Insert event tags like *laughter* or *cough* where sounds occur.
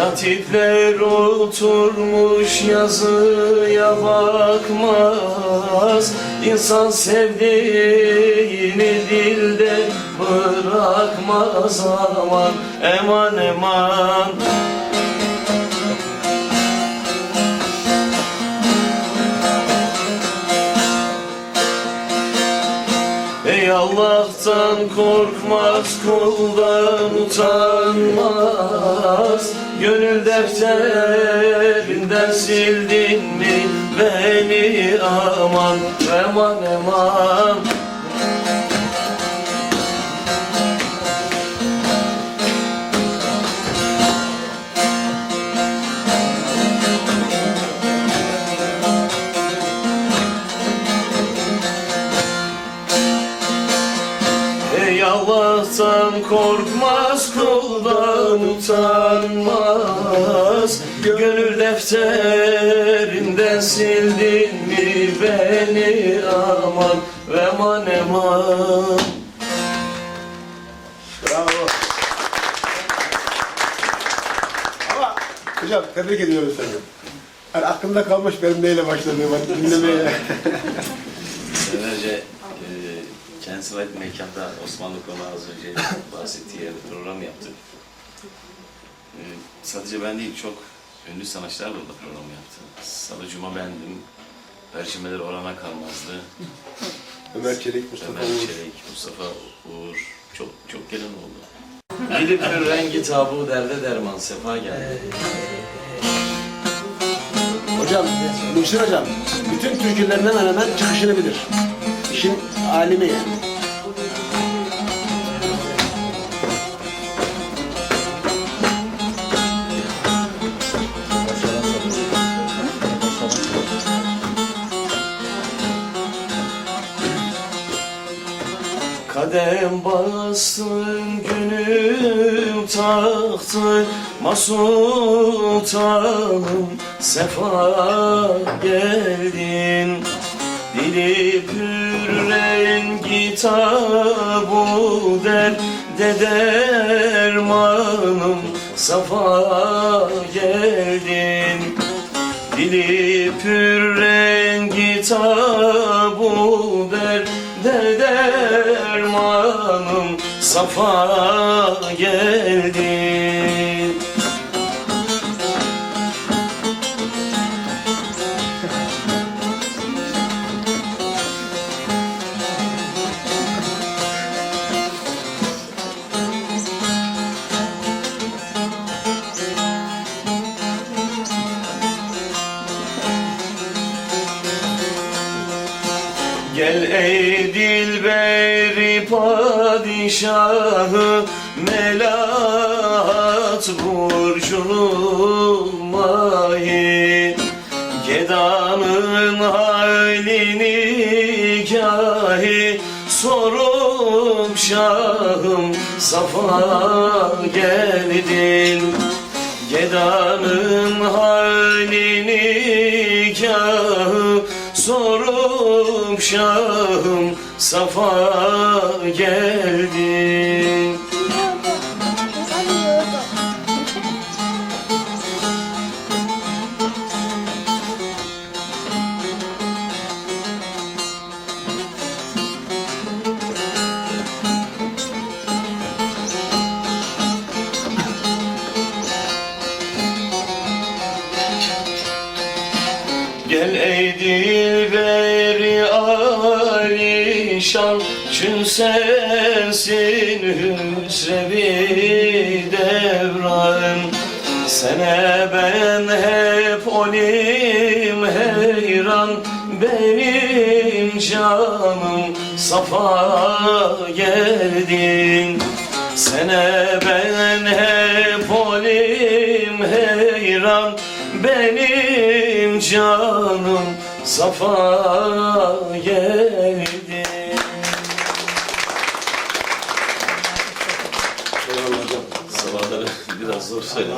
Hatipler oturmuş yazıya bakmaz. İnsan sevdiğini dilde bırakmaz. Aman Eman eman Allah'tan korkmaz, kuldan utanmaz. Gönül defterinden sildin mi beni? Aman Eman eman Ey Allah'tan korkmaz, kuldan utanmaz Gönül defterinden sildin mi beni aman Eman eman Bravo. Ama hocam tebrik ediyorum seni. Yani aklımda kalmış benim neyle başladığımı dinlemeye. Senelerce ait mekanda Osmanlı konu az önce *laughs* bahsettiği yerde program yaptık. E, sadece ben değil çok ünlü sanatçılar da orada program yaptı. Salı Cuma bendim. Perşembeler Orhan'a kalmazdı. *laughs* Ömer Çelik, Mustafa Ömer Uğur. Çelik, Mustafa Uğur. Çok çok gelen oldu. Gidip bir rengi tabu derde derman sefa geldi. Hocam, Muhsin hocam, bütün türkülerin hemen hemen çıkışını bilir. İşin alimi yani. Kadem bastın günüm taktı Masultanım sefa geldin Dili pür rengi tabu derde dermanım Safa geldin. Dili pür rengi tabu der der dermanım safa geldi Gel ey dilberi padişahı Melahat burcunu mahi Gedanın halini kahi Sorup şahım safa geldin. Gedanın halini kâhı sorup şahım safa geldin Gel ey dilberi alişan Çün sensin hüsrevi devran. Sene ben hep olim heyran Benim canım safa geldin. Sene ben hep olim heyran benim canım safa geldi. Eyvallah hocam. Sabahları biraz zor söyledim.